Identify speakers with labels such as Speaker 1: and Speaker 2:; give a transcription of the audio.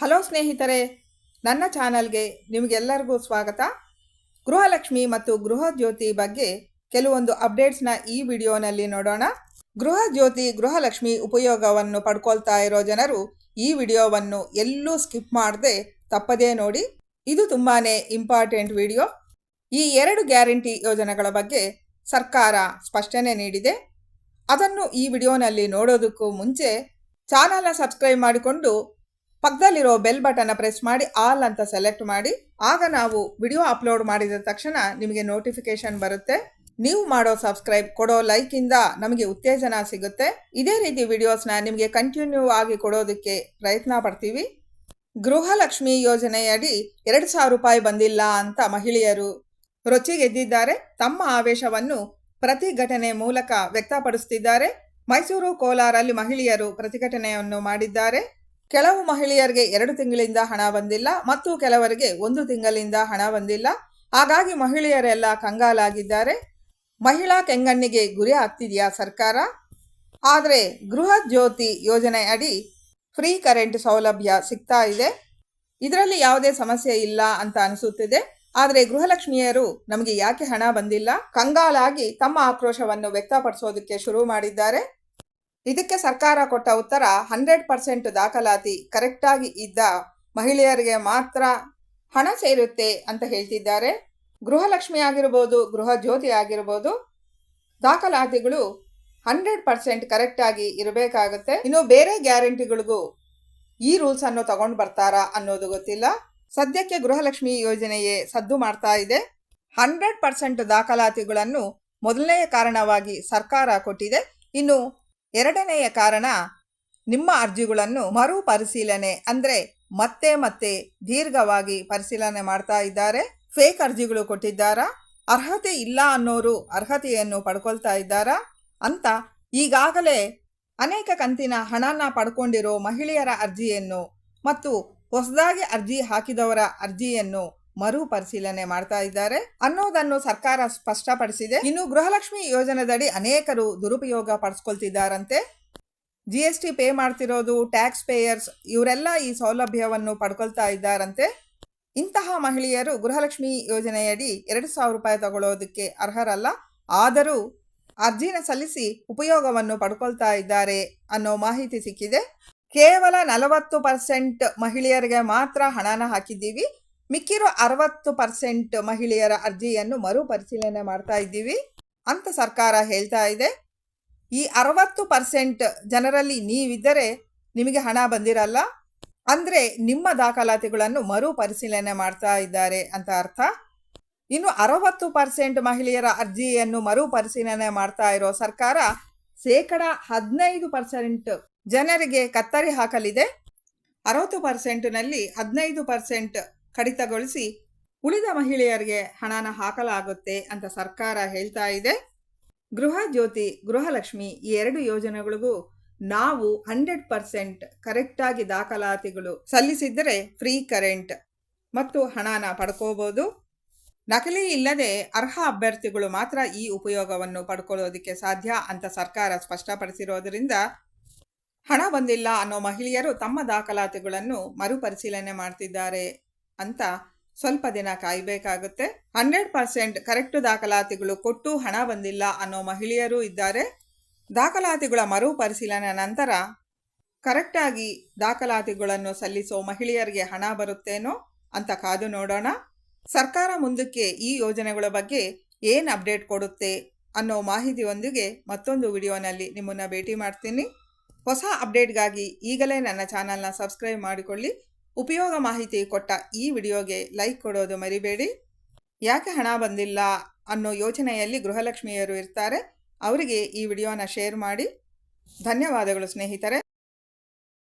Speaker 1: Hello ಸ್ನೇಹಿತರೆ, ನನ್ನ ಚಾನಲ್ಗೆ ನಿಮಗೆಲ್ಲರಿಗೂ ಸ್ವಾಗತ. ಗೃಹಲಕ್ಷ್ಮಿ ಮತ್ತು ಗೃಹಜ್ಯೋತಿ ಬಗ್ಗೆ ಕೆಲವೊಂದು ಅಪ್ಡೇಟ್ಸ್ನ ಈ ವಿಡಿಯೋನಲ್ಲಿ ನೋಡೋಣ. ಗೃಹಜ್ಯೋತಿ, ಗೃಹಲಕ್ಷ್ಮಿ ಉಪಯೋಗವನ್ನು ಪಡ್ಕೊಳ್ತಾ ಇರೋ ಜನರು ಈ ವಿಡಿಯೋವನ್ನು ಎಲ್ಲೂ ಸ್ಕಿಪ್ ಮಾಡದೆ ತಪ್ಪದೇ ನೋಡಿ. ಇದು ತುಂಬಾ ಇಂಪಾರ್ಟೆಂಟ್ ವಿಡಿಯೋ. ಈ ಎರಡು ಗ್ಯಾರಂಟಿ ಯೋಜನೆಗಳ ಬಗ್ಗೆ ಸರ್ಕಾರ ಸ್ಪಷ್ಟನೆ ನೀಡಿದೆ. ಅದನ್ನು ಈ ವಿಡಿಯೋನಲ್ಲಿ ನೋಡೋದಕ್ಕೂ ಮುಂಚೆ ಚಾನಲ್ನ ಸಬ್ಸ್ಕ್ರೈಬ್ ಮಾಡಿಕೊಂಡು ಪಕ್ಕದಲ್ಲಿರೋ ಬೆಲ್ ಬಟನ್ನ ಪ್ರೆಸ್ ಮಾಡಿ ಆಲ್ ಅಂತ ಸೆಲೆಕ್ಟ್ ಮಾಡಿ, ಆಗ ನಾವು ವಿಡಿಯೋ ಅಪ್ಲೋಡ್ ಮಾಡಿದ ತಕ್ಷಣ ನಿಮಗೆ ನೋಟಿಫಿಕೇಶನ್ ಬರುತ್ತೆ. ನೀವು ಮಾಡೋ ಸಬ್ಸ್ಕ್ರೈಬ್ ಕೊಡೋ ಇಂದ ನಮಗೆ ಉತ್ತೇಜನ ಸಿಗುತ್ತೆ. ಇದೇ ರೀತಿ ವಿಡಿಯೋಸ್ನ ನಿಮಗೆ ಕಂಟಿನ್ಯೂ ಆಗಿ ಕೊಡೋದಕ್ಕೆ ಪ್ರಯತ್ನ ಪಡ್ತೀವಿ. ಗೃಹಲಕ್ಷ್ಮಿ ಯೋಜನೆಯಡಿ ಎರಡು ಸಾವಿರ ರೂಪಾಯಿ ಬಂದಿಲ್ಲ ಅಂತ ಮಹಿಳೆಯರು ರೊಚ್ಚಿಗೆದ್ದಿದ್ದಾರೆ. ತಮ್ಮ ಆವೇಶವನ್ನು ಪ್ರತಿಘಟನೆ ಮೂಲಕ ವ್ಯಕ್ತಪಡಿಸುತ್ತಿದ್ದಾರೆ ಮೈಸೂರು ಕೋಲಾರಲ್ಲಿ ಮಹಿಳೆಯರು ಪ್ರತಿಘಟನೆಯನ್ನು ಮಾಡಿದ್ದಾರೆ. ಕೆಲವು ಮಹಿಳೆಯರಿಗೆ ಎರಡು ತಿಂಗಳಿಂದ ಹಣ ಬಂದಿಲ್ಲ ಮತ್ತು ಕೆಲವರಿಗೆ ಒಂದು ತಿಂಗಳಿಂದ ಹಣ ಬಂದಿಲ್ಲ. ಹಾಗಾಗಿ ಮಹಿಳೆಯರೆಲ್ಲ ಕಂಗಾಲಾಗಿದ್ದಾರೆ. ಮಹಿಳಾ ಕೆಂಗಣ್ಣಿಗೆ ಗುರಿ ಆಗ್ತಿದೆಯಾ ಸರ್ಕಾರ? ಆದರೆ ಗೃಹ ಜ್ಯೋತಿ ಯೋಜನೆ ಅಡಿ ಫ್ರೀ ಕರೆಂಟ್ ಸೌಲಭ್ಯ ಸಿಗ್ತಾ ಇದೆ. ಇದರಲ್ಲಿ ಯಾವುದೇ ಸಮಸ್ಯೆ ಇಲ್ಲ ಅಂತ ಅನಿಸುತ್ತಿದೆ. ಆದರೆ ಗೃಹಲಕ್ಷ್ಮಿಯರು ನಮಗೆ ಯಾಕೆ ಹಣ ಬಂದಿಲ್ಲ? ಕಂಗಾಲಾಗಿ ತಮ್ಮ ಆಕ್ರೋಶವನ್ನು ವ್ಯಕ್ತಪಡಿಸೋದಕ್ಕೆ ಶುರು ಮಾಡಿದ್ದಾರೆ. ಇದಕ್ಕೆ ಸರ್ಕಾರ ಕೊಟ್ಟ ಉತ್ತರ ಹಂಡ್ರೆಡ್ ಪರ್ಸೆಂಟ್ ದಾಖಲಾತಿ ಕರೆಕ್ಟಾಗಿ ಇದ್ದ ಮಹಿಳೆಯರಿಗೆ ಮಾತ್ರ ಹಣ ಸೇರುತ್ತೆ ಅಂತ ಹೇಳ್ತಿದ್ದಾರೆ. ಗೃಹಲಕ್ಷ್ಮಿ ಆಗಿರ್ಬೋದು ಗೃಹ ಜ್ಯೋತಿ ಆಗಿರ್ಬೋದು, ದಾಖಲಾತಿಗಳು ಹಂಡ್ರೆಡ್ ಪರ್ಸೆಂಟ್ ಕರೆಕ್ಟಾಗಿ ಇರಬೇಕಾಗುತ್ತೆ. ಇನ್ನು ಬೇರೆ ಗ್ಯಾರಂಟಿಗಳಿಗೂ ಈ ರೂಲ್ಸ್ ಅನ್ನು ತಗೊಂಡು ಬರ್ತಾರಾ ಅನ್ನೋದು ಗೊತ್ತಿಲ್ಲ. ಸದ್ಯಕ್ಕೆ ಗೃಹಲಕ್ಷ್ಮಿ ಯೋಜನೆಯೇ ಸದ್ದು ಮಾಡ್ತಾ ಇದೆ. ಹಂಡ್ರೆಡ್ ಪರ್ಸೆಂಟ್ ದಾಖಲಾತಿಗಳನ್ನು ಮೊದಲನೆಯ ಕಾರಣವಾಗಿ ಸರ್ಕಾರ ಕೊಟ್ಟಿದೆ. ಇನ್ನು ಎರಡನೆಯ ಕಾರಣ ನಿಮ್ಮ ಅರ್ಜಿಗಳನ್ನು ಮರು ಪರಿಶೀಲನೆ ಅಂದರೆ ಮತ್ತೆ ಮತ್ತೆ ದೀರ್ಘವಾಗಿ ಪರಿಶೀಲನೆ ಮಾಡ್ತಾ ಇದ್ದಾರೆ. ಫೇಕ್ ಅರ್ಜಿಗಳು ಕೊಟ್ಟಿದ್ದಾರಾ? ಅರ್ಹತೆ ಇಲ್ಲ ಅನ್ನೋರು ಅರ್ಹತೆಯನ್ನು ಪಡ್ಕೊಳ್ತಾ ಇದ್ದಾರಾ? ಅಂತ ಈಗಾಗಲೇ ಅನೇಕ ಕಂತಿನ ಹಣನ ಪಡ್ಕೊಂಡಿರೋ ಮಹಿಳೆಯರ ಅರ್ಜಿಯನ್ನು ಮತ್ತು ಹೊಸದಾಗಿ ಅರ್ಜಿ ಹಾಕಿದವರ ಅರ್ಜಿಯನ್ನು ಮರು ಪರಿಶೀಲನೆ ಮಾಡ್ತಾ ಇದ್ದಾರೆ. ಅನ್ನೋದನ್ನು ಸರ್ಕಾರ ಸ್ಪಷ್ಟಪಡಿಸಿದೆ. ಇನ್ನು ಗೃಹಲಕ್ಷ್ಮಿ ಯೋಜನೆದಡಿ ಅನೇಕರು ದುರುಪಯೋಗ ಪಡಿಸ್ಕೊಳ್ತಿದ್ದಾರಂತೆ. ಜಿ ಎಸ್ ಟಿ ಪೇ ಮಾಡ್ತಿರೋದು, ಟ್ಯಾಕ್ಸ್ ಪೇಯರ್ಸ್ ಇವರೆಲ್ಲ ಈ ಸೌಲಭ್ಯವನ್ನು ಪಡ್ಕೊಳ್ತಾ ಇದ್ದಾರಂತೆ. ಇಂತಹ ಮಹಿಳೆಯರು ಗೃಹಲಕ್ಷ್ಮಿ ಯೋಜನೆಯಡಿ ಎರಡು ಸಾವಿರ ರೂಪಾಯಿ ತಗೊಳ್ಳೋದಕ್ಕೆ ಅರ್ಹರಲ್ಲ. ಆದರೂ ಅರ್ಜಿನ ಸಲ್ಲಿಸಿ ಉಪಯೋಗವನ್ನು ಪಡ್ಕೊಳ್ತಾ ಇದ್ದಾರೆ ಅನ್ನೋ ಮಾಹಿತಿ ಸಿಕ್ಕಿದೆ. ಕೇವಲ ನಲವತ್ತು ಪರ್ಸೆಂಟ್ ಮಹಿಳೆಯರಿಗೆ ಮಾತ್ರ ಹಣನ ಹಾಕಿದ್ದೀವಿ. ಮಿಕ್ಕಿರೋ ಅರವತ್ತು ಪರ್ಸೆಂಟ್ ಮಹಿಳೆಯರ ಅರ್ಜಿಯನ್ನು ಮರು ಪರಿಶೀಲನೆ ಮಾಡ್ತಾ ಇದ್ದೀವಿ. ಅಂತ ಸರ್ಕಾರ ಹೇಳ್ತಾ ಇದೆ. ಈ ಅರವತ್ತು ಪರ್ಸೆಂಟ್ ಜನರಲ್ಲಿ ನೀವಿದ್ದರೆ ನಿಮಗೆ ಹಣ ಬಂದಿರಲ್ಲ. ಅಂದರೆ ನಿಮ್ಮ ದಾಖಲಾತಿಗಳನ್ನು ಮರು ಪರಿಶೀಲನೆ ಮಾಡ್ತಾ ಇದ್ದಾರೆ ಅಂತ ಅರ್ಥ. ಇನ್ನು ಅರವತ್ತು ಪರ್ಸೆಂಟ್ ಮಹಿಳೆಯರ ಅರ್ಜಿಯನ್ನು ಮರು ಪರಿಶೀಲನೆ ಮಾಡ್ತಾ ಇರೋ ಸರ್ಕಾರ ಶೇಕಡ ಹದಿನೈದು ಪರ್ಸೆಂಟ್ ಜನರಿಗೆ ಕತ್ತರಿ ಹಾಕಲಿದೆ. ಅರವತ್ತು ಪರ್ಸೆಂಟ್ನಲ್ಲಿ ಹದಿನೈದು ಪರ್ಸೆಂಟ್ ಕಡಿತಗೊಳಿಸಿ ಉಳಿದ ಮಹಿಳೆಯರಿಗೆ ಹಣನ ಹಾಕಲಾಗುತ್ತೆ ಅಂತ ಸರ್ಕಾರ ಹೇಳ್ತಾ ಇದೆ. ಗೃಹ ಜ್ಯೋತಿ, ಗೃಹಲಕ್ಷ್ಮಿ ಈ ಎರಡು ಯೋಜನೆಗಳಿಗೂ ನಾವು ಹಂಡ್ರೆಡ್ ಪರ್ಸೆಂಟ್ ಕರೆಕ್ಟಾಗಿ ದಾಖಲಾತಿಗಳು ಸಲ್ಲಿಸಿದ್ದರೆ ಫ್ರೀ ಕರೆಂಟ್ ಮತ್ತು ಹಣನ ಪಡ್ಕೋಬೋದು. ನಕಲಿ ಇಲ್ಲದೆ ಅರ್ಹ ಅಭ್ಯರ್ಥಿಗಳು ಮಾತ್ರ ಈ ಉಪಯೋಗವನ್ನು ಪಡ್ಕೊಳ್ಳೋದಕ್ಕೆ ಸಾಧ್ಯ ಅಂತ ಸರ್ಕಾರ ಸ್ಪಷ್ಟಪಡಿಸಿರೋದರಿಂದ ಹಣ ಬಂದಿಲ್ಲ ಅನ್ನೋ ಮಹಿಳೆಯರು ತಮ್ಮ ದಾಖಲಾತಿಗಳನ್ನು ಮರುಪರಿಶೀಲನೆ ಮಾಡ್ತಿದ್ದಾರೆ. ಅಂತ ಸ್ವಲ್ಪ ದಿನ ಕಾಯಬೇಕಾಗುತ್ತೆ. ಹಂಡ್ರೆಡ್ ಪರ್ಸೆಂಟ್ ಕರೆಕ್ಟ್ ದಾಖಲಾತಿಗಳು ಕೊಟ್ಟು ಹಣ ಬಂದಿಲ್ಲ ಅನ್ನೋ ಮಹಿಳೆಯರು ಇದ್ದಾರೆ. ದಾಖಲಾತಿಗಳ ಮರು ಪರಿಶೀಲನೆ ನಂತರ ಕರೆಕ್ಟಾಗಿ ದಾಖಲಾತಿಗಳನ್ನು ಸಲ್ಲಿಸೋ ಮಹಿಳೆಯರಿಗೆ ಹಣ ಬರುತ್ತೇನೋ ಅಂತ ಕಾದು ನೋಡೋಣ. ಸರ್ಕಾರ ಮುಂದಕ್ಕೆ ಈ ಯೋಜನೆಗಳ ಬಗ್ಗೆ ಏನು ಅಪ್ಡೇಟ್ ಕೊಡುತ್ತೆ ಅನ್ನೋ ಮಾಹಿತಿಯೊಂದಿಗೆ ಮತ್ತೊಂದು ವಿಡಿಯೋನಲ್ಲಿ ನಿಮ್ಮನ್ನು ಭೇಟಿ ಮಾಡ್ತೀನಿ. ಹೊಸ ಅಪ್ಡೇಟ್ಗಾಗಿ ಈಗಲೇ ನನ್ನ ಚಾನಲ್ನ ಸಬ್ಸ್ಕ್ರೈಬ್ ಮಾಡಿಕೊಳ್ಳಿ. ಉಪಯೋಗ ಮಾಹಿತಿ ಕೊಟ್ಟ ಈ ವಿಡಿಯೋಗೆ ಲೈಕ್ ಕೊಡೋದು ಮರಿಬೇಡಿ. ಯಾಕೆ ಹಣ ಬಂದಿಲ್ಲ ಅನ್ನೋ ಯೋಚನೆಯಲ್ಲಿ ಗೃಹಲಕ್ಷ್ಮಿಯರು ಇರ್ತಾರೆ. ಅವರಿಗೆ ಈ ವಿಡಿಯೋನ ಶೇರ್ ಮಾಡಿ. ಧನ್ಯವಾದಗಳು ಸ್ನೇಹಿತರೆ.